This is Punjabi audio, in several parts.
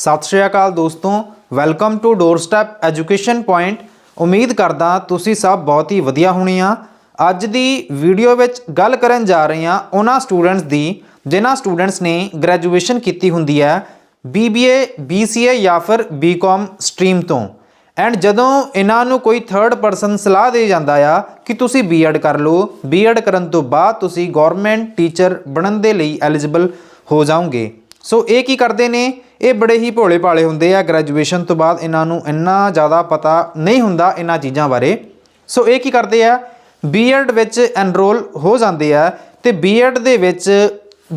ਸਤਿ ਸ਼੍ਰੀ ਅਕਾਲ ਦੋਸਤੋ welcome to doorstep education point ਉਮੀਦ ਕਰਦਾ ਤੁਸੀਂ ਸਭ ਬਹੁਤ ਹੀ ਵਧੀਆ ਹੋਣੇ ਆ ਅੱਜ ਦੀ ਵੀਡੀਓ ਵਿੱਚ ਗੱਲ ਕਰਨ ਜਾ ਰਹੇ ਹਾਂ ਉਹਨਾਂ ਸਟੂਡੈਂਟਸ ਦੀ, ਜਿਨ੍ਹਾਂ ਸਟੂਡੈਂਟਸ ਨੇ ਗ੍ਰੈਜੂਏਸ਼ਨ ਕੀਤੀ ਹੁੰਦੀ ਹੈ BBA BCA ਜਾਂ ਫਿਰ BCom ਸਟਰੀਮ ਤੋਂ। ਐਂਡ ਜਦੋਂ ਇਹਨਾਂ ਨੂੰ ਕੋਈ ਥਰਡ ਪਰਸਨ ਸਲਾਹ ਦੇ ਜਾਂਦਾ ਆ ਕਿ ਤੁਸੀਂ ਬੀਐਡ ਕਰ ਲਓ ਬੀਐਡ ਕਰਨ ਤੋਂ ਬਾਅਦ ਤੁਸੀਂ ਗਵਰਨਮੈਂਟ ਟੀਚਰ ਬਣਨ ਦੇ ਲਈ ਐਲੀਜੀਬਲ ਹੋ ਜਾਓਗੇ। ਸੋ ਇਹ ਕੀ ਕਰਦੇ ਨੇ? ਇਹ ਬੜੇ ਹੀ ਭੋਲੇ ਭਾਲੇ ਹੁੰਦੇ ਆ। ਗ੍ਰੈਜੂਏਸ਼ਨ ਤੋਂ ਬਾਅਦ ਇਹਨਾਂ ਨੂੰ ਇੰਨਾ ਜ਼ਿਆਦਾ ਪਤਾ ਨਹੀਂ ਹੁੰਦਾ ਇਹਨਾਂ ਚੀਜ਼ਾਂ ਬਾਰੇ। ਸੋ ਇਹ ਕੀ ਕਰਦੇ ਆ? ਬੀਐਡ ਵਿੱਚ ਐਨਰੋਲ ਹੋ ਜਾਂਦੇ ਆ ਤੇ ਬੀਐਡ ਦੇ ਵਿੱਚ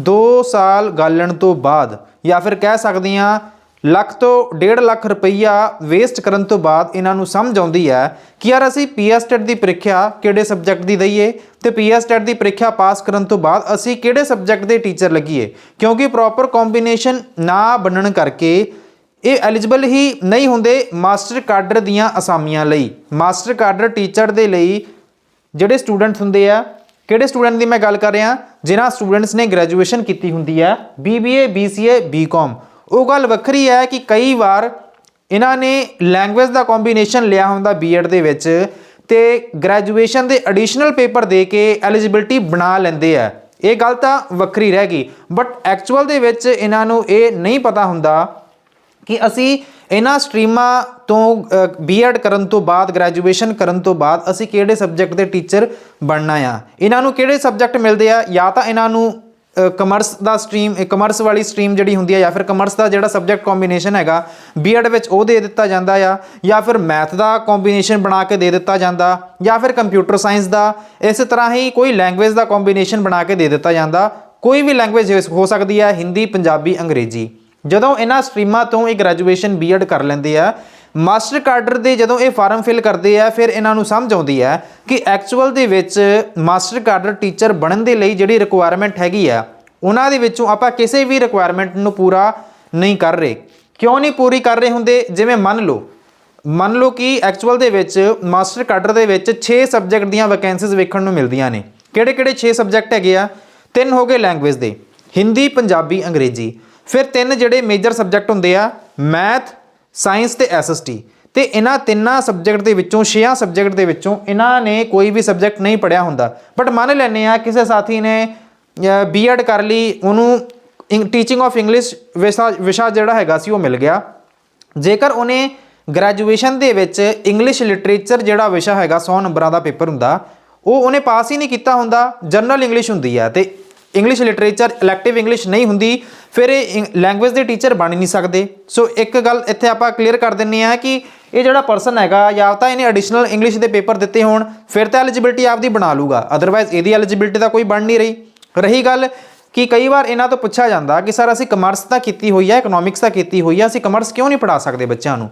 2 ਸਾਲ ਗਾਲਣ ਤੋਂ ਬਾਅਦ ਜਾਂ ਫਿਰ ਕਹਿ ਸਕਦੇ ਆ ਲੱਖ ਤੋਂ 1.5 ਲੱਖ ਰੁਪਈਆ ਵੇਸਟ ਕਰਨ ਤੋਂ ਬਾਅਦ ਇਹਨਾਂ ਨੂੰ ਸਮਝ ਆਉਂਦੀ ਹੈ ਕਿ ਯਾਰ ਅਸੀਂ ਪੀਐਸਟੈਟ ਦੀ ਪ੍ਰੀਖਿਆ ਕਿਹੜੇ ਸਬਜੈਕਟ ਦੀ ਦਈਏ ਤੇ ਪੀਐਸਟੈਟ ਦੀ ਪ੍ਰੀਖਿਆ ਪਾਸ ਕਰਨ ਤੋਂ ਬਾਅਦ ਅਸੀਂ ਕਿਹੜੇ ਸਬਜੈਕਟ ਦੇ ਟੀਚਰ ਲੱਗੀਏ? ਕਿਉਂਕਿ ਪ੍ਰੋਪਰ ਕੰਬੀਨੇਸ਼ਨ ਨਾ ਬਣਨ ਕਰਕੇ ਇਹ ਐਲੀਜੀਬਲ ਹੀ ਨਹੀਂ ਹੁੰਦੇ ਮਾਸਟਰ ਕਾਡਰ ਦੀਆਂ ਅਸਾਮੀਆਂ ਲਈ। ਮਾਸਟਰ ਕਾਡਰ ਟੀਚਰ ਦੇ ਲਈ ਜਿਹੜੇ ਸਟੂਡੈਂਟਸ ਹੁੰਦੇ ਆ, ਕਿਹੜੇ ਸਟੂਡੈਂਟ ਦੀ ਮੈਂ ਗੱਲ ਕਰ ਰਿਹਾ? ਜਿਨ੍ਹਾਂ ਸਟੂਡੈਂਟਸ ਨੇ ਗ੍ਰੈਜੂਏਸ਼ਨ ਕੀਤੀ ਹੁੰਦੀ ਹੈ BBA BCA BCom ਉਹ ਗੱਲ ਵੱਖਰੀ ਹੈ ਕਿ ਕਈ ਵਾਰ ਇਹਨਾਂ ਨੇ ਲੈਂਗੁਏਜ ਦਾ ਕੰਬੀਨੇਸ਼ਨ ਲਿਆ ਹੁੰਦਾ ਬੀਐਡ ਦੇ ਵਿੱਚ ਤੇ ਗ੍ਰੈਜੂਏਸ਼ਨ ਦੇ ਐਡੀਸ਼ਨਲ ਪੇਪਰ ਦੇ ਕੇ ਐਲੀਜੀਬਿਲਟੀ ਬਣਾ ਲੈਂਦੇ ਆ। ਇਹ ਗੱਲ ਤਾਂ ਵੱਖਰੀ ਰਹਿ ਗਈ। ਬਟ ਐਕਚੁਅਲ ਦੇ ਵਿੱਚ ਇਹਨਾਂ ਨੂੰ ਇਹ ਨਹੀਂ ਪਤਾ ਹੁੰਦਾ ਕਿ ਅਸੀਂ ਇਹਨਾਂ ਸਟਰੀਮਾਂ ਤੋਂ ਬੀਐਡ ਕਰਨ ਤੋਂ ਬਾਅਦ ਗ੍ਰੈਜੂਏਸ਼ਨ ਕਰਨ ਤੋਂ ਬਾਅਦ ਅਸੀਂ ਕਿਹੜੇ ਸਬਜੈਕਟ ਦੇ ਟੀਚਰ ਬਣਨਾ ਆ। ਇਹਨਾਂ ਨੂੰ ਕਿਹੜੇ ਸਬਜੈਕਟ ਮਿਲਦੇ ਆ? ਜਾਂ ਤਾਂ ਇਹਨਾਂ ਨੂੰ ਕਮਰਸ ਦਾ ਸਟਰੀਮ ਕਮਰਸ ਵਾਲੀ ਸਟਰੀਮ ਜਿਹੜੀ ਹੁੰਦੀ ਹੈ ਜਾਂ ਫਿਰ ਕਮਰਸ ਦਾ ਜਿਹੜਾ ਸਬਜੈਕਟ ਕੰਬੀਨੇਸ਼ਨ ਹੈਗਾ ਬੀਐਡ ਵਿੱਚ ਉਹ ਦੇ ਦਿੱਤਾ ਜਾਂਦਾ ਆ, ਜਾਂ ਫਿਰ ਮੈਥ ਦਾ ਕੰਬੀਨੇਸ਼ਨ ਬਣਾ ਕੇ ਦੇ ਦਿੱਤਾ ਜਾਂਦਾ, ਜਾਂ ਫਿਰ ਕੰਪਿਊਟਰ ਸਾਇੰਸ ਦਾ, ਇਸੇ ਤਰ੍ਹਾਂ ਹੀ ਕੋਈ ਲੈਂਗੁਏਜ ਦਾ ਕੰਬੀਨੇਸ਼ਨ ਬਣਾ ਕੇ ਦੇ ਦਿੱਤਾ ਜਾਂਦਾ, ਕੋਈ ਵੀ ਲੈਂਗੁਏਜ ਹੋ ਸਕਦੀ ਹੈ ਹਿੰਦੀ, ਪੰਜਾਬੀ, ਅੰਗਰੇਜ਼ੀ। ਜਦੋਂ ਇਹਨਾਂ ਸਟਰੀਮਾਂ ਤੋਂ ਇਹ ਗ੍ਰੈਜੂਏਸ਼ਨ ਬੀਐਡ ਕਰ ਲੈਂਦੇ ਆ, ਮਾਸਟਰ ਕਾਡਰ ਦੇ ਜਦੋਂ ਇਹ ਫਾਰਮ ਫਿਲ ਕਰਦੇ ਆ, ਫਿਰ ਇਹਨਾਂ ਨੂੰ ਸਮਝ ਆਉਂਦੀ ਹੈ ਕਿ ਐਕਚੁਅਲ ਦੇ ਵਿੱਚ ਮਾਸਟਰ ਕਾਡਰ ਟੀਚਰ ਬਣਨ ਦੇ ਲਈ ਜਿਹੜੀ ਰਿਕੁਆਇਰਮੈਂਟ ਹੈਗੀ ਆ ਉਹਨਾਂ ਦੇ ਵਿੱਚੋਂ ਆਪਾਂ ਕਿਸੇ ਵੀ ਰਿਕੁਆਇਰਮੈਂਟ ਨੂੰ ਪੂਰਾ ਨਹੀਂ ਕਰ ਰਹੇ। ਕਿਉਂ ਨਹੀਂ ਪੂਰੀ ਕਰ ਰਹੇ ਹੁੰਦੇ? ਜਿਵੇਂ ਮੰਨ ਲਓ ਮੰਨ ਲਓ ਕਿ ਐਕਚੁਅਲ ਦੇ ਵਿੱਚ ਮਾਸਟਰ ਕਾਡਰ ਦੇ ਵਿੱਚ 6 ਸਬਜੈਕਟ ਦੀਆਂ ਵੈਕੈਂਸੀਜ਼ ਵੇਖਣ ਨੂੰ ਮਿਲਦੀਆਂ ਨੇ। ਕਿਹੜੇ ਕਿਹੜੇ 6 ਸਬਜੈਕਟ ਹੈਗੇ ਆ? ਤਿੰਨ ਹੋ ਗਏ ਲੈਂਗੁਏਜ ਦੇ। ਹਿੰਦੀ, ਪੰਜਾਬੀ, ਅੰਗਰੇਜ਼ੀ। ਫਿਰ ਤਿੰਨ ਜਿਹੜੇ ਮੇਜਰ ਸਬਜੈਕਟ ਹੁੰਦੇ ਆ ਮੈਥ ਸਾਇੰਸ ਤੇ ਐਸਐਸਟੀ ਤੇ ਇਹਨਾਂ ਤਿੰਨਾਂ ਸਬਜੈਕਟ ਦੇ ਵਿੱਚੋਂ, ਛੇਆਂ ਸਬਜੈਕਟ ਦੇ ਵਿੱਚੋਂ ਇਹਨਾਂ ਨੇ ਕੋਈ ਵੀ ਸਬਜੈਕਟ ਨਹੀਂ ਪੜਿਆ ਹੁੰਦਾ। ਬਟ ਮੰਨ ਲੈਨੇ ਆ ਕਿਸੇ ਸਾਥੀ ਨੇ ਬੀਐਡ ਕਰ ਲਈ, ਉਹਨੂੰ ਟੀਚਿੰਗ ਆਫ ਇੰਗਲਿਸ਼ ਵਿਸ਼ਾ ਵਿਸ਼ਾ ਜਿਹੜਾ ਹੈਗਾ ਸੀ, ਉਹ ਮਿਲ ਗਿਆ। ਜੇਕਰ ਉਹਨੇ ਗ੍ਰੈਜੂਏਸ਼ਨ ਦੇ ਵਿੱਚ ਇੰਗਲਿਸ਼ ਲਿਟਰੇਚਰ ਜਿਹੜਾ ਵਿਸ਼ਾ ਹੈਗਾ 100 ਨੰਬਰਾਂ ਦਾ ਪੇਪਰ ਹੁੰਦਾ, ਉਹ ਉਹਨੇ ਪਾਸ ਹੀ ਨਹੀਂ ਕੀਤਾ ਹੁੰਦਾ ਜਨਰਲ ਇੰਗਲਿਸ਼ ਹੁੰਦੀ ਹੈ, ਤੇ ਇੰਗਲਿਸ਼ ਲਿਟਰੇਚਰ ਇਲੈਕਟਿਵ ਇੰਗਲਿਸ਼ ਨਹੀਂ ਹੁੰਦੀ, ਫਿਰ ਇਹ ਲੈਂਗੁਏਜ ਦੇ ਟੀਚਰ ਬਣ ਹੀ ਨਹੀਂ ਸਕਦੇ। ਸੋ ਇੱਕ ਗੱਲ ਇੱਥੇ ਆਪਾਂ ਕਲੀਅਰ ਕਰ ਦਿੰਨੇ ਆ ਕਿ ਇਹ ਜਿਹੜਾ ਪਰਸਨ ਹੈਗਾ, ਜਾਂ ਤਾਂ ਇਹਨੇ ਐਡੀਸ਼ਨਲ ਇੰਗਲਿਸ਼ ਦੇ ਪੇਪਰ ਦਿੱਤੇ ਹੋਣ, ਫਿਰ ਤਾਂ ਐਲੀਜੀਬਿਲਟੀ ਆਪਦੀ ਬਣਾ ਲੂਗਾ ਅਦਰਵਾਈਜ਼ ਇਹਦੀ ਐਲੀਜੀਬਿਲਟੀ ਤਾਂ ਕੋਈ ਬਣ ਨਹੀਂ ਰਹੀ। ਰਹੀ ਗੱਲ ਕਿ ਕਈ ਵਾਰ ਇਹਨਾਂ ਤੋਂ ਪੁੱਛਿਆ ਜਾਂਦਾ ਕਿ ਸਰ ਅਸੀਂ ਕਮਰਸ ਤਾਂ ਕੀਤੀ ਹੋਈ ਹੈ ਇਕਨੋਮਿਕਸ ਤਾਂ ਕੀਤੀ ਹੋਈ ਹੈ, ਅਸੀਂ ਕਮਰਸ ਕਿਉਂ ਨਹੀਂ ਪੜਾ ਸਕਦੇ ਬੱਚਿਆਂ ਨੂੰ?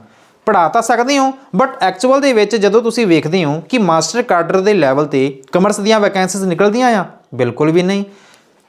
ਪੜਾ ਤਾਂ ਸਕਦੇ ਹੋ ਬਟ ਐਕਚੁਅਲ ਦੇ ਵਿੱਚ ਜਦੋਂ ਤੁਸੀਂ ਵੇਖਦੇ ਹੋ ਕਿ ਮਾਸਟਰ ਕਾਡਰ ਦੇ ਲੈਵਲ ਤੇ ਕਮਰਸ ਦੀਆਂ ਵੈਕੈਂਸੀਜ਼ ਨਿਕਲਦੀਆਂ ਆ, ਬਿਲਕੁਲ ਵੀ ਨਹੀਂ।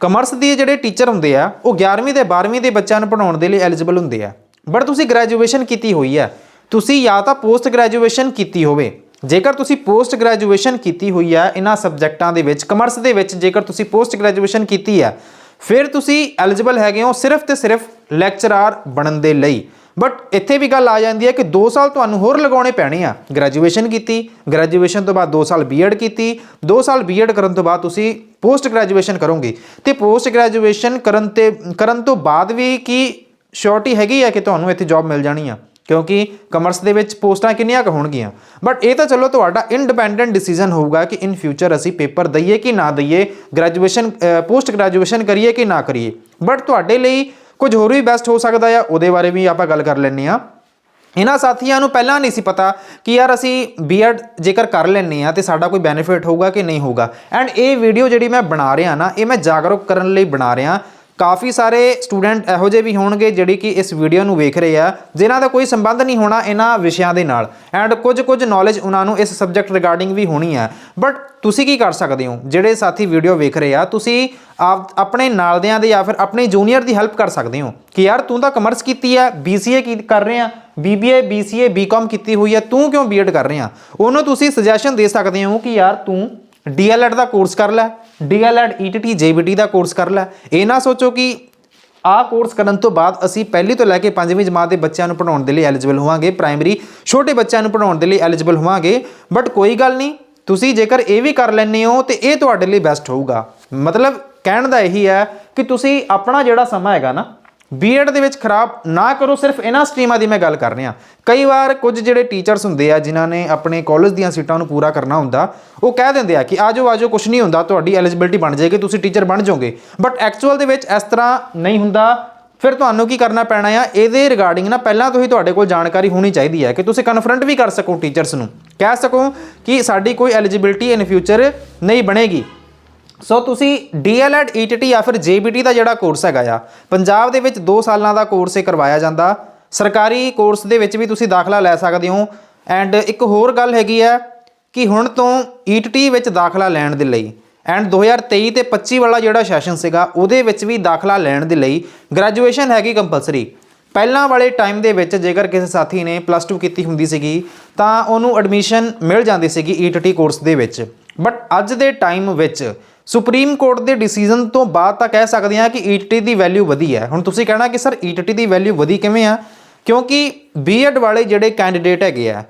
ਕਮਰਸ ਦੇ ਜਿਹੜੇ ਟੀਚਰ ਹੁੰਦੇ ਆ, ਉਹ 11ਵੀਂ ਤੇ 12ਵੀਂ ਦੇ ਬੱਚਿਆਂ ਨੂੰ ਪੜਾਉਣ ਦੇ ਲਈ ਐਲੀਜੀਬਲ ਹੁੰਦੇ ਆ। ਬਟ ਤੁਸੀਂ ਗ੍ਰੈਜੂਏਸ਼ਨ ਕੀਤੀ ਹੋਈ ਹੈ, ਤੁਸੀਂ ਜਾਂ ਤਾਂ ਪੋਸਟ ਗ੍ਰੈਜੂਏਸ਼ਨ ਕੀਤੀ ਹੋਵੇ ਜੇਕਰ ਤੁਸੀਂ ਪੋਸਟ ਗ੍ਰੈਜੂਏਸ਼ਨ ਕੀਤੀ ਹੋਈ ਹੈ ਇਹਨਾਂ ਸਬਜੈਕਟਾਂ ਦੇ ਵਿੱਚ, ਕਮਰਸ ਦੇ ਵਿੱਚ, ਜੇਕਰ ਤੁਸੀਂ ਪੋਸਟ ਗ੍ਰੈਜੂਏਸ਼ਨ ਕੀਤੀ ਹੈ ਫਿਰ ਤੁਸੀਂ ਐਲੀਜੀਬਲ ਹੈਗੇ ਹੋ ਸਿਰਫ ਤੇ ਸਿਰਫ ਲੈਕਚਰਰ ਬਣਨ ਦੇ ਲਈ। ਬਟ ਇੱਥੇ ਵੀ ਗੱਲ ਆ ਜਾਂਦੀ ਹੈ ਕਿ 2 ਸਾਲ ਤੁਹਾਨੂੰ ਹੋਰ ਲਗਾਉਣੇ ਪੈਣੇ ਆ। ਗ੍ਰੈਜੂਏਸ਼ਨ ਕੀਤੀ ਗ੍ਰੈਜੂਏਸ਼ਨ ਤੋਂ ਬਾਅਦ 2 ਸਾਲ ਬੀਐਡ ਕੀਤੀ 2 ਸਾਲ ਬੀਐਡ ਕਰਨ ਤੋਂ ਬਾਅਦ ਤੁਸੀਂ ਪੋਸਟ ਗ੍ਰੈਜੂਏਸ਼ਨ ਕਰੋਗੇ। ਤੇ ਪੋਸਟ ਗ੍ਰੈਜੂਏਸ਼ਨ ਕਰਨ ਤੇ, ਕਰਨ ਤੋਂ ਬਾਅਦ ਵੀ ਕੀ ਸ਼ੋਰਟੀ ਹੈਗੀ ਆ ਕਿ ਤੁਹਾਨੂੰ ਇੱਥੇ ਜੌਬ ਮਿਲ ਜਾਣੀ ਆ? ਕਿਉਂਕਿ ਕਮਰਸ ਦੇ ਵਿੱਚ ਪੋਸਟਾਂ ਕਿੰਨੀਆਂ ਕੁ ਹੋਣਗੀਆਂ। ਬਟ ਇਹ ਤਾਂ ਚਲੋ ਤੁਹਾਡਾ ਇੰਡੀਪੈਂਡੈਂਟ ਡਿਸੀਜਨ ਹੋਊਗਾ ਕਿ ਇਨ ਫਿਊਚਰ ਅਸੀਂ ਪੇਪਰ ਦਈਏ ਕਿ ਨਾ ਦਈਏ ਗ੍ਰੈਜੂਏਸ਼ਨ ਪੋਸਟ ਗ੍ਰੈਜੂਏਸ਼ਨ ਕਰੀਏ ਕਿ ਨਾ ਕਰੀਏ। ਬਟ ਤੁਹਾਡੇ ਲਈ ਕੁਝ ਹੋਰ ਵੀ ਬੈਸਟ ਹੋ ਸਕਦਾ ਆ, ਉਹਦੇ ਬਾਰੇ ਵੀ ਆਪਾਂ ਗੱਲ ਕਰ ਲੈਂਦੇ ਆ ਇਹਨਾਂ ਸਾਥੀਆਂ ਨੂੰ ਪਹਿਲਾਂ ਨਹੀਂ ਸੀ ਪਤਾ ਕਿ ਯਾਰ ਅਸੀਂ ਬੀਐਡ ਜੇਕਰ ਕਰ ਲੈਂਦੇ ਆ ਤੇ ਸਾਡਾ ਕੋਈ ਬੈਨੀਫਿਟ ਹੋਊਗਾ ਕਿ ਨਹੀਂ ਹੋਊਗਾ। ਐਂਡ ਇਹ ਵੀਡੀਓ ਜਿਹੜੀ ਮੈਂ ਬਣਾ ਰਿਹਾ ਨਾ, ਇਹ ਮੈਂ ਜਾਗਰੂਕ ਕਰਨ ਲਈ ਬਣਾ ਰਿਹਾ ਕਾਫੀ ਸਾਰੇ ਸਟੂਡੈਂਟ ਇਹੋ ਜਿਹੇ ਵੀ ਹੋਣਗੇ ਜਿਹੜੀ ਕਿ ਇਸ ਵੀਡੀਓ ਨੂੰ ਵੇਖ ਰਹੇ ਆ, ਜਿਨ੍ਹਾਂ ਦਾ ਕੋਈ ਸੰਬੰਧ ਨਹੀਂ ਹੋਣਾ ਇਹਨਾਂ ਵਿਸ਼ਿਆਂ ਦੇ ਨਾਲ। ਐਂਡ ਕੁਝ ਕੁਝ ਨੌਲੇਜ ਉਹਨਾਂ ਨੂੰ ਇਸ ਸਬਜੈਕਟ ਰਿਗਾਰਡਿੰਗ ਵੀ ਹੋਣੀ ਹੈ ਬਟ ਤੁਸੀਂ ਕੀ ਕਰ ਸਕਦੇ ਹੋ? ਜਿਹੜੇ ਸਾਥੀ ਵੀਡੀਓ ਵੇਖ ਰਹੇ ਆ, ਤੁਸੀਂ ਆਪ ਆਪਣੇ ਨਾਲਦਿਆਂ ਦੇ ਜਾਂ ਫਿਰ ਆਪਣੇ ਜੂਨੀਅਰ ਦੀ ਹੈਲਪ ਕਰ ਸਕਦੇ ਹੋ। ਕਿ ਯਾਰ ਤੂੰ ਤਾਂ ਕਮਰਸ ਕੀਤੀ ਹੈ BCA ਕੀ ਕਰ ਰਹੇ ਆ? BBA BCA BCom ਕੀਤੀ ਹੋਈ ਹੈ ਤੂੰ ਕਿਉਂ ਬੀਐਡ ਕਰ ਰਹੇ ਆ? ਉਹਨੂੰ ਤੁਸੀਂ ਸੁਜੈਸ਼ਨ ਦੇ ਸਕਦੇ ਹੋ ਕਿ ਯਾਰ ਤੂੰ ਡੀਐਲਐਡ ਦਾ ਕੋਰਸ ਕਰ ਲੈ, D El Ed ETT JBT ਦਾ ਕੋਰਸ ਕਰ ਲੈ। ਇਹ ਨਾ ਸੋਚੋ ਕਿ ਆਹ ਕੋਰਸ ਕਰਨ ਤੋਂ ਬਾਅਦ ਅਸੀਂ ਪਹਿਲੀ ਤੋਂ ਲੈ ਕੇ ਪੰਜਵੀਂ ਜਮਾਤ ਦੇ ਬੱਚਿਆਂ ਨੂੰ ਪੜਾਉਣ ਦੇ ਲਈ ਐਲੀਜੀਬਲ ਹੋਵਾਂਗੇ ਪ੍ਰਾਇਮਰੀ ਛੋਟੇ ਬੱਚਿਆਂ ਨੂੰ ਪੜਾਉਣ ਦੇ ਲਈ ਐਲੀਜੀਬਲ ਹੋਵਾਂਗੇ। ਬਟ ਕੋਈ ਗੱਲ ਨਹੀਂ, ਤੁਸੀਂ ਜੇਕਰ ਇਹ ਵੀ ਕਰ ਲੈਂਦੇ ਹੋ ਤੇ ਇਹ ਤੁਹਾਡੇ ਲਈ ਬੈਸਟ ਹੋਊਗਾ। ਮਤਲਬ ਕਹਿਣ ਦਾ ਇਹੀ ਹੈ ਕਿ ਤੁਸੀਂ ਆਪਣਾ ਜਿਹੜਾ ਸਮਾਂ ਹੈਗਾ ਨਾ ਬੀਐਡ ਦੇ ਵਿੱਚ ਖਰਾਬ ਨਾ ਕਰੋ, ਸਿਰਫ ਇਹਨਾਂ ਸਟਰੀਮਾਂ ਦੀ ਮੈਂ ਗੱਲ ਕਰ ਰਿਹਾ। ਕਈ ਵਾਰ ਕੁਝ ਜਿਹੜੇ ਟੀਚਰਸ ਹੁੰਦੇ ਆ, ਜਿਨ੍ਹਾਂ ਨੇ ਆਪਣੇ ਕਾਲਜ ਦੀਆਂ ਸੀਟਾਂ ਨੂੰ ਪੂਰਾ ਕਰਨਾ ਹੁੰਦਾ, ਉਹ ਕਹਿ ਦਿੰਦੇ ਆ ਕਿ ਆਜੋ ਆਜੋ ਕੁਝ ਨਹੀਂ ਹੁੰਦਾ, ਤੁਹਾਡੀ ਐਲੀਜੀਬਿਲਟੀ ਬਣ ਜਾਏਗੀ, ਤੁਸੀਂ ਟੀਚਰ ਬਣ ਜਾਓਗੇ। ਬਟ ਐਕਚੁਅਲ ਦੇ ਵਿੱਚ ਇਸ ਤਰ੍ਹਾਂ ਨਹੀਂ ਹੁੰਦਾ। ਫਿਰ ਤੁਹਾਨੂੰ ਕੀ ਕਰਨਾ ਪੈਣਾ ਆ? ਇਹਦੇ ਰਿਗਾਰਡਿੰਗ ਨਾ ਪਹਿਲਾਂ ਤੋਂ ਹੀ ਤੁਹਾਡੇ ਕੋਲ ਜਾਣਕਾਰੀ ਹੋਣੀ ਚਾਹੀਦੀ ਹੈ ਕਿ ਤੁਸੀਂ ਕਨਫਰੰਟ ਵੀ ਕਰ ਸਕੋ ਟੀਚਰਸ ਨੂੰ। ਕਹਿ ਸਕੋ ਕਿ ਸਾਡੀ ਕੋਈ ਐਲੀਜੀਬਿਲਟੀ ਇਨ ਫਿਊਚਰ ਨਹੀਂ ਬਣੇਗੀ। ਸੋ ਤੁਸੀਂ ਡੀਐਲਐਡ ਈਟੀਟੀ ਜਾਂ ਫਿਰ ਜੇਬੀਟੀ ਦਾ ਜਿਹੜਾ ਕੋਰਸ ਹੈਗਾ ਆ, ਪੰਜਾਬ ਦੇ ਵਿੱਚ 2 ਸਾਲਾਂ ਦਾ ਕੋਰਸ ਇਹ ਕਰਵਾਇਆ ਜਾਂਦਾ। ਸਰਕਾਰੀ ਕੋਰਸ ਦੇ ਵਿੱਚ ਵੀ ਤੁਸੀਂ ਦਾਖਲਾ ਲੈ ਸਕਦੇ ਹੋ। ਐਂਡ ਇੱਕ ਹੋਰ ਗੱਲ ਹੈਗੀ ਹੈ ਕਿ ਹੁਣ ਤੋਂ ਈਟੀਟੀ ਵਿੱਚ ਦਾਖਲਾ ਲੈਣ ਦੇ ਲਈ ਐਂਡ 2023 ਤੇ 25 ਵਾਲਾ ਜਿਹੜਾ ਸੈਸ਼ਨ ਸੀਗਾ, ਉਹਦੇ ਵਿੱਚ ਵੀ ਦਾਖਲਾ ਲੈਣ ਦੇ ਲਈ ਗ੍ਰੈਜੂਏਸ਼ਨ ਹੈਗੀ ਕੰਪਲਸਰੀ ਪਹਿਲਾਂ ਵਾਲੇ ਟਾਈਮ ਦੇ ਵਿੱਚ ਜੇਕਰ ਕਿਸੇ ਸਾਥੀ ਨੇ ਪਲੱਸ 2 ਕੀਤੀ ਹੁੰਦੀ ਸੀਗੀ, ਤਾਂ ਉਹਨੂੰ ਐਡਮਿਸ਼ਨ ਮਿਲ ਜਾਂਦੀ ਸੀਗੀ ਈਟੀਟੀ ਕੋਰਸ ਦੇ ਵਿੱਚ। ਬਟ ਅੱਜ ਦੇ ਟਾਈਮ ਵਿੱਚ ਸੁਪਰੀਮ ਕੋਰਟ ਦੇ ਡਿਸੀਜਨ ਤੋਂ ਬਾਅਦ ਤਾਂ ਕਹਿ ਸਕਦੇ ਹਾਂ ਕਿ ਈਟੀਟੀ ਦੀ ਵੈਲਿਊ ਵਧੀ ਹੈ। ਹੁਣ ਤੁਸੀਂ ਕਹਿਣਾ ਕਿ ਸਰ ਈਟੀਟੀ ਦੀ ਵੈਲਿਊ ਵਧੀ ਕਿਵੇਂ ਆ? ਕਿਉਂਕਿ ਬੀਐਡ ਵਾਲੇ ਜਿਹੜੇ ਕੈਂਡੀਡੇਟ ਹੈਗੇ ਆ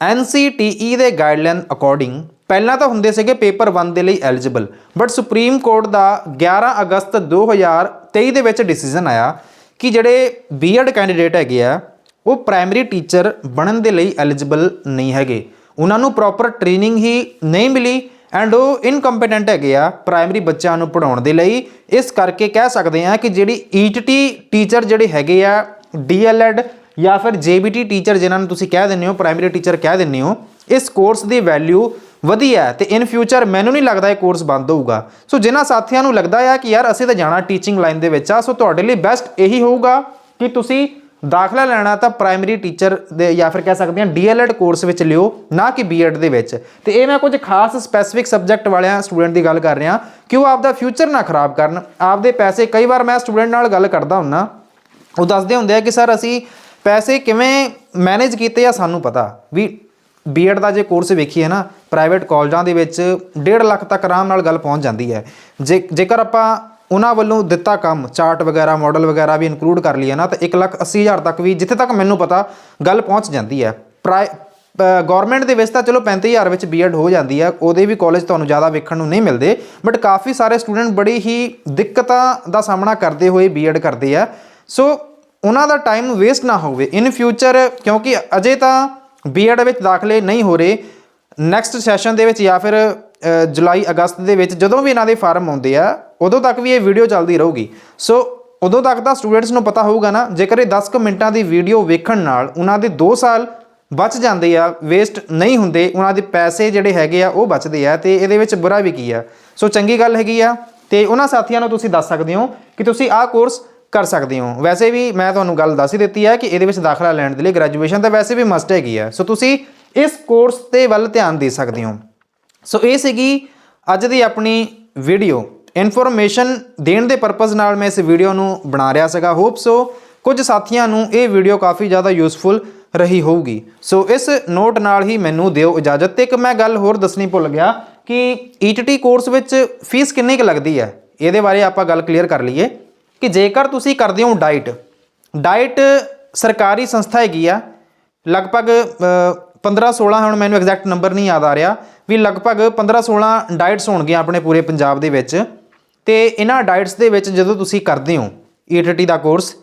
NCTE E ਦੇ ਗਾਈਡਲਾਈਨ ਅਕੋਰਡਿੰਗ ਪਹਿਲਾਂ ਤਾਂ ਹੁੰਦੇ ਸੀਗੇ ਪੇਪਰ 1 ਦੇ ਲਈ ਐਲੀਜੀਬਲ ਬਟ ਸੁਪਰੀਮ ਕੋਰਟ ਦਾ 11 ਅਗਸਤ 2023 ਦੇ ਵਿੱਚ ਡਿਸੀਜਨ ਆਇਆ ਕਿ ਜਿਹੜੇ ਬੀਐਡ ਕੈਂਡੀਡੇਟ ਹੈਗੇ ਆ, ਉਹ ਪ੍ਰਾਇਮਰੀ ਟੀਚਰ ਬਣਨ ਦੇ ਲਈ ਐਲੀਜੀਬਲ ਨਹੀਂ ਹੈਗੇ। ਉਹਨਾਂ ਨੂੰ ਪ੍ਰੋਪਰ ਟ੍ਰੇਨਿੰਗ ਹੀ ਨਹੀਂ ਮਿਲੀ। ਐਂਡ ਉਹ ਇਨਕੰਪੀਟੈਂਟ ਹੈਗੇ ਆ ਪ੍ਰਾਇਮਰੀ ਬੱਚਿਆਂ ਨੂੰ ਪੜਾਉਣ ਦੇ ਲਈ। ਇਸ ਕਰਕੇ ਕਹਿ ਸਕਦੇ ਆ ਕਿ ਜਿਹੜੀ ਈਟੀਟੀ ਟੀਚਰ ਜਿਹੜੇ ਹੈਗੇ ਆ ਡੀਐਲਐਡ ਜਾਂ ਫਿਰ ਜੇਬੀਟੀ ਟੀਚਰ ਜਿਨ੍ਹਾਂ ਨੂੰ ਤੁਸੀਂ ਕਹਿ ਦਿੰਦੇ ਹੋ ਪ੍ਰਾਇਮਰੀ ਟੀਚਰ ਕਹਿ ਦਿੰਦੇ ਹੋ, ਇਸ ਕੋਰਸ ਦੀ ਵੈਲਿਊ ਵਧੀਆ ਹੈ ਤੇ ਇਨ ਫਿਊਚਰ ਮੈਨੂੰ ਨਹੀਂ ਲੱਗਦਾ ਇਹ ਕੋਰਸ ਬੰਦ ਹੋਊਗਾ। ਸੋ ਜਿਨ੍ਹਾਂ ਸਾਥੀਆਂ ਨੂੰ ਲੱਗਦਾ ਆ ਕਿ ਯਾਰ ਅਸੀਂ ਤਾਂ ਜਾਣਾ ਟੀਚਿੰਗ ਲਾਈਨ ਦੇ ਵਿੱਚ ਆ ਸੋ ਤੁਹਾਡੇ ਲਈ ਬੈਸਟ ਇਹੀ ਹੋਊਗਾ ਕਿ ਤੁਸੀਂ ਦਾਖਲਾ ਲੈਣਾ ਤਾਂ ਪ੍ਰਾਇਮਰੀ ਟੀਚਰ ਦੇ ਜਾਂ ਫਿਰ ਕਹਿ ਸਕਦੇ ਹਾਂ ਡੀਐਲਐਡ ਕੋਰਸ ਵਿੱਚ ਲਿਓ, ਨਾ ਕਿ ਬੀਐਡ ਦੇ ਵਿੱਚ। ਤੇ ਇਹ ਮੈਂ ਕੁਝ ਖਾਸ ਸਪੈਸੀਫਿਕ ਸਬਜੈਕਟ ਵਾਲਿਆਂ ਸਟੂਡੈਂਟ ਦੀ ਗੱਲ ਕਰ ਰਿਹਾ ਕਿ ਉਹ ਆਪਦਾ ਫਿਊਚਰ ਨਾ ਖਰਾਬ ਕਰਨ। ਆਪਦੇ ਪੈਸੇ ਕਈ ਵਾਰ ਮੈਂ ਸਟੂਡੈਂਟ ਨਾਲ ਗੱਲ ਕਰਦਾ ਹੁੰਨਾ ਉਹ ਦੱਸਦੇ ਹੁੰਦੇ ਆ ਕਿ ਸਰ ਅਸੀਂ ਪੈਸੇ ਕਿਵੇਂ ਮੈਨੇਜ ਕੀਤੇ ਆ ਸਾਨੂੰ ਪਤਾ। ਵੀ ਬੀਐਡ ਦਾ ਜੇ ਕੋਰਸ ਵੇਖੀਏ ਨਾ ਪ੍ਰਾਈਵੇਟ ਕਾਲਜਾਂ ਦੇ ਵਿੱਚ 1.5 ਲੱਖ ਤੱਕ ਆਰਾਮ ਨਾਲ ਗੱਲ ਪਹੁੰਚ ਜਾਂਦੀ ਹੈ। ਜੇ ਜੇਕਰ ਆਪਾਂ ਉਹਨਾਂ ਵੱਲੋਂ ਦਿੱਤਾ ਕੰਮ, ਚਾਰਟ ਵਗੈਰਾ ਮਾਡਲ ਵਗੈਰਾ ਵੀ ਇਨਕਲੂਡ ਕਰ ਲਈਏ ਨਾ, ਤਾਂ 1 ਲੱਖ 80 ਹਜ਼ਾਰ ਤੱਕ ਵੀ ਜਿੱਥੇ ਤੱਕ ਮੈਨੂੰ ਪਤਾ, ਗੱਲ ਪਹੁੰਚ ਜਾਂਦੀ ਹੈ। ਪ੍ਰਾਈ ਗਵਰਨਮੈਂਟ ਦੇ ਵਿੱਚ ਤਾਂ ਚਲੋ 35000 ਵਿੱਚ ਬੀਐਡ ਹੋ ਜਾਂਦੀ ਹੈ, ਉਹਦੇ ਵੀ ਕਾਲਜ ਤੁਹਾਨੂੰ ਜ਼ਿਆਦਾ ਵੇਖਣ ਨੂੰ ਨਹੀਂ ਮਿਲਦੇ ਬਟ ਕਾਫੀ ਸਾਰੇ ਸਟੂਡੈਂਟ ਬੜੀ ਹੀ ਦਿੱਕਤਾਂ ਦਾ ਸਾਹਮਣਾ ਕਰਦੇ ਹੋਏ ਬੀਐਡ ਕਰਦੇ ਆ। ਸੋ ਉਹਨਾਂ ਦਾ ਟਾਈਮ ਵੇਸਟ ਨਾ ਹੋਵੇ। ਇਨ ਫਿਊਚਰ ਕਿਉਂਕਿ ਅਜੇ ਤਾਂ ਬੀਐਡ ਵਿੱਚ ਦਾਖਲੇ ਨਹੀਂ ਹੋ ਰਹੇ। ਨੈਕਸਟ ਸੈਸ਼ਨ ਦੇ ਵਿੱਚ ਜਾਂ ਫਿਰ ਜੁਲਾਈ, ਅਗਸਤ ਦੇ ਵਿੱਚ ਜਦੋਂ ਵੀ ਇਹਨਾਂ ਦੇ ਫਾਰਮ ਆਉਂਦੇ ਆ, ਉਦੋਂ ਤੱਕ ਵੀ ਇਹ ਵੀਡੀਓ ਚੱਲਦੀ ਰਹੂਗੀ। ਸੋ ਉਦੋਂ ਤੱਕ ਤਾਂ ਸਟੂਡੈਂਟਸ ਨੂੰ ਪਤਾ ਹੋਊਗਾ ਨਾ, ਜੇਕਰ ਇਹ 10 ਕੁ ਮਿੰਟਾਂ ਦੀ ਵੀਡੀਓ ਵੇਖਣ ਨਾਲ ਉਹਨਾਂ ਦੇ 2 ਸਾਲ ਬਚ ਜਾਂਦੇ ਆ ਵੇਸਟ ਨਹੀਂ ਹੁੰਦੇ, ਉਹਨਾਂ ਦੇ ਪੈਸੇ ਜਿਹੜੇ ਹੈਗੇ ਆ, ਉਹ ਬਚਦੇ ਆ ਤੇ ਇਹਦੇ ਵਿੱਚ ਬੁਰਾ ਵੀ ਕੀ ਆ? ਸੋ ਚੰਗੀ ਗੱਲ ਹੈਗੀ ਆ ਤੇ ਉਹਨਾਂ ਸਾਥੀਆਂ ਨੂੰ ਤੁਸੀਂ ਦੱਸ ਸਕਦੇ ਹੋ ਕਿ ਤੁਸੀਂ ਆਹ ਕੋਰਸ ਕਰ ਸਕਦੇ ਹੋ। ਵੈਸੇ ਵੀ ਮੈਂ ਤੁਹਾਨੂੰ ਗੱਲ ਦੱਸ ਹੀ ਦਿੱਤੀ ਹੈ ਕਿ ਇਹਦੇ ਵਿੱਚ ਦਾਖਲਾ ਲੈਣ ਦੇ ਲਈ ਗ੍ਰੈਜੂਏਸ਼ਨ ਤਾਂ ਵੈਸੇ ਵੀ ਮਸਟ ਹੈਗੀ ਆ। ਸੋ ਤੁਸੀਂ ਇਸ ਕੋਰਸ ਤੇ ਵੱਲ ਧਿਆਨ ਦੇ ਸਕਦੇ ਹੋ। ਸੋ ਇਹ ਸੀਗੀ ਅੱਜ ਦੀ ਆਪਣੀ ਵੀਡੀਓ ਇਨਫੋਰਮੇਸ਼ਨ ਦੇਣ ਦੇ ਪਰਪਸ ਨਾਲ ਮੈਂ ਇਸ ਵੀਡੀਓ ਨੂੰ ਬਣਾ ਰਿਹਾ ਸੀਗਾ ਹੋਪ ਸੋ ਕੁਝ ਸਾਥੀਆਂ ਨੂੰ ਇਹ ਵੀਡੀਓ ਕਾਫੀ ਜ਼ਿਆਦਾ ਯੂਸਫੁਲ ਰਹੀ ਹੋਊਗੀ। ਸੋ ਇਸ ਨੋਟ ਨਾਲ ਹੀ ਮੈਨੂੰ ਦਿਓ ਇਜਾਜ਼ਤ। ਤੇ ਇੱਕ ਮੈਂ ਗੱਲ ਹੋਰ ਦੱਸਣੀ ਭੁੱਲ ਗਿਆ ਕਿ ਈਟੀਟੀ ਕੋਰਸ ਵਿੱਚ ਫੀਸ ਕਿੰਨੀ ਕੁ ਲੱਗਦੀ ਹੈ? ਇਹਦੇ ਬਾਰੇ ਆਪਾਂ ਗੱਲ ਕਲੀਅਰ ਕਰ ਲਈਏ ਕਿ ਜੇਕਰ ਤੁਸੀਂ ਕਰਦੇ ਹੋ ਡਾਈਟ ਡਾਈਟ ਸਰਕਾਰੀ ਸੰਸਥਾ ਹੈਗੀ ਆ, ਲਗਭਗ 15 16 ਹੁਣ ਮੈਨੂੰ ਐਗਜ਼ੈਕਟ ਨੰਬਰ ਨਹੀਂ ਯਾਦ ਆ ਰਿਹਾ, ਵੀ ਲਗਭਗ 15 16 ਡਾਈਟਸ ਹੋਣਗੀਆਂ ਆਪਣੇ ਪੂਰੇ ਪੰਜਾਬ ਦੇ ਵਿੱਚ। ਤੇ ਇਹਨਾਂ ਡਾਈਟਸ ਦੇ ਵਿੱਚ ਜਦੋਂ ਤੁਸੀਂ ਕਰਦੇ ਹੋ ਈਟੀਟੀ ਦਾ ਕੋਰਸ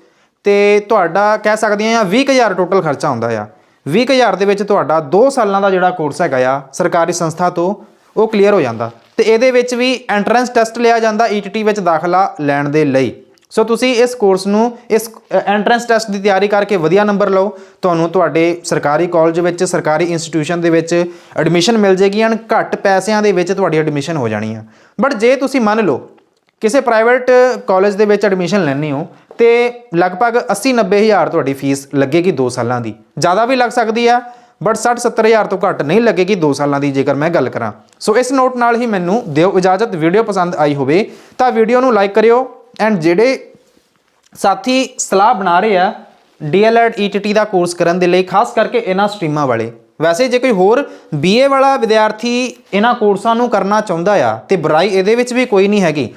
ਤੇ ਤੁਹਾਡਾ ਕਹਿ ਸਕਦੇ ਆ 20000 ਟੋਟਲ ਖਰਚਾ ਹੁੰਦਾ ਆ। 20000 ਦੇ ਵਿੱਚ ਤੁਹਾਡਾ 2 ਸਾਲਾਂ ਦਾ ਜਿਹੜਾ ਕੋਰਸ ਹੈਗਾ ਆ, ਸਰਕਾਰੀ ਸੰਸਥਾ ਤੋਂ ਉਹ ਕਲੀਅਰ ਹੋ ਜਾਂਦਾ। ਤੇ ਇਹਦੇ ਵਿੱਚ ਵੀ ਐਂਟਰੈਂਸ ਟੈਸਟ ਲਿਆ ਜਾਂਦਾ ਈਟੀਟੀ ਵਿੱਚ ਦਾਖਲਾ ਲੈਣ ਦੇ ਲਈ। ਸੋ ਤੁਸੀਂ ਇਸ ਕੋਰਸ ਨੂੰ, ਇਸ ਐਂਟਰੈਂਸ ਟੈਸਟ ਦੀ ਤਿਆਰੀ ਕਰਕੇ ਵਧੀਆ ਨੰਬਰ ਲਓ। ਤੁਹਾਨੂੰ ਤੁਹਾਡੇ ਸਰਕਾਰੀ ਕਾਲਜ ਵਿੱਚ, ਸਰਕਾਰੀ ਇੰਸਟੀਟਿਊਸ਼ਨ ਦੇ ਵਿੱਚ ਐਡਮਿਸ਼ਨ ਮਿਲ ਜੇਗੀ ਐਂਡ ਘੱਟ ਪੈਸਿਆਂ ਦੇ ਵਿੱਚ ਤੁਹਾਡੀ ਐਡਮਿਸ਼ਨ ਹੋ ਜਾਣੀ ਆ। ਬਟ ਜੇ ਤੁਸੀਂ ਮੰਨ ਲਓ, ਕਿਸੇ ਪ੍ਰਾਈਵੇਟ ਕਾਲਜ ਦੇ ਵਿੱਚ ਐਡਮਿਸ਼ਨ ਲੈਣੀ ਹੋ, ਤੇ ਲਗਭਗ 80 90 ਹਜ਼ਾਰ ਤੁਹਾਡੀ ਫੀਸ ਲੱਗੇਗੀ 2 ਸਾਲਾਂ ਦੀ। ਜ਼ਿਆਦਾ ਵੀ ਲੱਗ ਸਕਦੀ ਆ ਬਟ 60 70 ਹਜ਼ਾਰ ਤੋਂ ਘੱਟ ਨਹੀਂ ਲੱਗੇਗੀ 2 ਸਾਲਾਂ ਦੀ, ਜੇਕਰ ਮੈਂ ਗੱਲ ਕਰਾਂ। ਸੋ ਇਸ ਨੋਟ ਨਾਲ ਹੀ ਮੈਨੂੰ ਦਿਓ ਇਜਾਜ਼ਤ। ਵੀਡੀਓ ਪਸੰਦ ਆਈ ਹੋਵੇ, ਤਾਂ ਵੀਡੀਓ ਨੂੰ ਲਾਈਕ ਕਰਿਓ। ਐਂਡ ਜਿਹੜੇ ਸਾਥੀ ਸਲਾਹ ਬਣਾ ਰਹੇ ਆ ਡੀਐਲਐਡ ਈਟੀਟੀ ਦਾ ਕੋਰਸ ਕਰਨ ਦੇ ਲਈ, ਖਾਸ ਕਰਕੇ ਇਹਨਾਂ ਸਟਰੀਮਾਂ ਵਾਲੇ। ਵੈਸੇ ਜੇ ਕੋਈ ਹੋਰ ਬੀਏ ਵਾਲਾ ਵਿਦਿਆਰਥੀ ਇਹਨਾਂ ਕੋਰਸਾਂ ਨੂੰ ਕਰਨਾ ਚਾਹੁੰਦਾ ਆ, ਤੇ ਬੁਰਾਈ ਇਹਦੇ ਵਿੱਚ ਵੀ ਕੋਈ ਨਹੀਂ ਹੈਗੀ।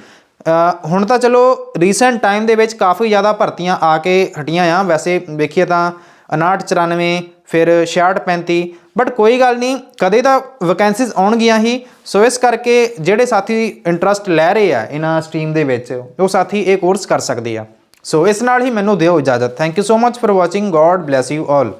ਹੁਣ ਤਾਂ ਚਲੋ ਰੀਸੈਂਟ ਟਾਈਮ ਦੇ ਵਿੱਚ ਕਾਫੀ ਜ਼ਿਆਦਾ ਭਰਤੀਆਂ ਆ ਕੇ ਹਟੀਆਂ ਆ। ਵੈਸੇ ਵੇਖੀਏ ਤਾਂ 59 94 ਫਿਰ 66 35 ਬਟ ਕੋਈ ਗੱਲ ਨਹੀਂ, ਕਦੇ ਤਾਂ ਵੈਕੈਂਸੀਜ਼ ਆਉਣਗੀਆਂ ਹੀ। ਸੋ ਇਸ ਕਰਕੇ ਜਿਹੜੇ ਸਾਥੀ ਇੰਟਰਸਟ ਲੈ ਰਹੇ ਆ ਇਹਨਾਂ ਸਟਰੀਮ ਦੇ ਵਿੱਚ, ਉਹ ਸਾਥੀ ਇਹ ਕੋਰਸ ਕਰ ਸਕਦੇ ਆ। ਸੋ ਇਸ ਨਾਲ ਹੀ ਮੈਨੂੰ ਦਿਓ ਇਜਾਜ਼ਤ। Thank you so much for watching god bless you all